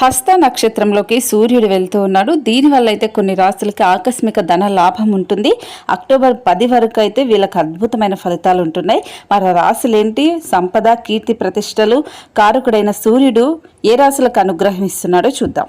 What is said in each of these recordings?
హస్త నక్షత్రంలోకి సూర్యుడు వెళ్తూ ఉన్నాడు. దీనివల్ల అయితే కొన్ని రాశులకి ఆకస్మిక ధన లాభం ఉంటుంది. అక్టోబర్ పది వరకు అయితే వీళ్ళకి అద్భుతమైన ఫలితాలు ఉంటున్నాయి. మరి రాశులేంటి? సంపద కీర్తి ప్రతిష్టలు కారకుడైన సూర్యుడు ఏ రాశులకు అనుగ్రహం ఇస్తున్నాడో చూద్దాం.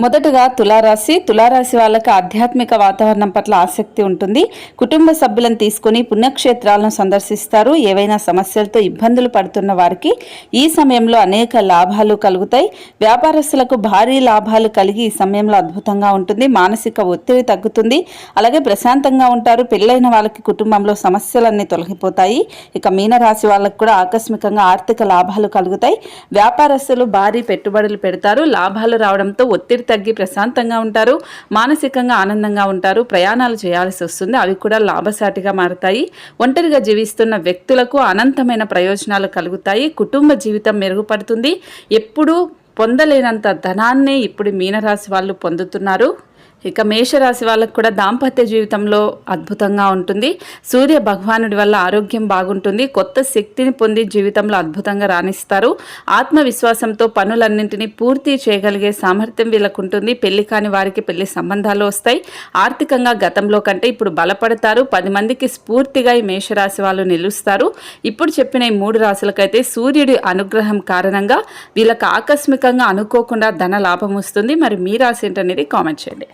మొదటగా తులారాశి. తులారాశి వాళ్ళకి ఆధ్యాత్మిక వాతావరణం పట్ల ఆసక్తి ఉంటుంది. కుటుంబ సభ్యులను తీసుకుని పుణ్యక్షేత్రాలను సందర్శిస్తారు. ఏవైనా సమస్యలతో ఇబ్బందులు పడుతున్న వారికి ఈ సమయంలో అనేక లాభాలు కలుగుతాయి. వ్యాపారస్తులకు భారీ లాభాలు కలిగి ఈ సమయంలో అద్భుతంగా ఉంటుంది. మానసిక ఒత్తిడి తగ్గుతుంది. అలాగే ప్రశాంతంగా ఉంటారు. పెళ్ళైన వాళ్ళకి కుటుంబంలో సమస్యలన్నీ తొలగిపోతాయి. ఇక మీనరాశి వాళ్ళకు కూడా ఆకస్మికంగా ఆర్థిక లాభాలు కలుగుతాయి. వ్యాపారస్తులు భారీ పెట్టుబడులు పెడతారు. లాభాలు రావడంతో ఒత్తిడి ఒత్తిడి తగ్గి ప్రశాంతంగా ఉంటారు మానసికంగా ఆనందంగా ఉంటారు ప్రయాణాలు చేయాల్సి వస్తుంది అవి కూడా లాభసాటిగా మారతాయి. ఒంటరిగా జీవిస్తున్న వ్యక్తులకు అనంతమైన ప్రయోజనాలు కలుగుతాయి. కుటుంబ జీవితం మెరుగుపడుతుంది. ఎప్పుడూ పొందలేనంత ధనాన్ని ఇప్పుడు మీనరాశి వాళ్ళు పొందుతున్నారు. ఇక మేషరాశి వాళ్ళకు కూడా దాంపత్య జీవితంలో అద్భుతంగా ఉంటుంది. సూర్య భగవానుడి వల్ల ఆరోగ్యం బాగుంటుంది. కొత్త శక్తిని పొంది జీవితంలో అద్భుతంగా రాణిస్తారు. ఆత్మవిశ్వాసంతో పనులన్నింటినీ పూర్తి చేయగలిగే సామర్థ్యం వీళ్ళకు ఉంటుంది. పెళ్ళి కాని వారికి పెళ్ళి సంబంధాలు వస్తాయి. ఆర్థికంగా గతంలో కంటే ఇప్పుడు బలపడతారు. పది మందికి స్ఫూర్తిగా ఈ మేషరాశి వాళ్ళు నిలుస్తారు. ఇప్పుడు చెప్పిన ఈ మూడు రాశులకైతే సూర్యుడి అనుగ్రహం కారణంగా వీళ్ళకి ఆకస్మికంగా అనుకోకుండా ధన లాభం వస్తుంది. మరి మీ రాశి ఏంటనేది కామెంట్ చేయండి.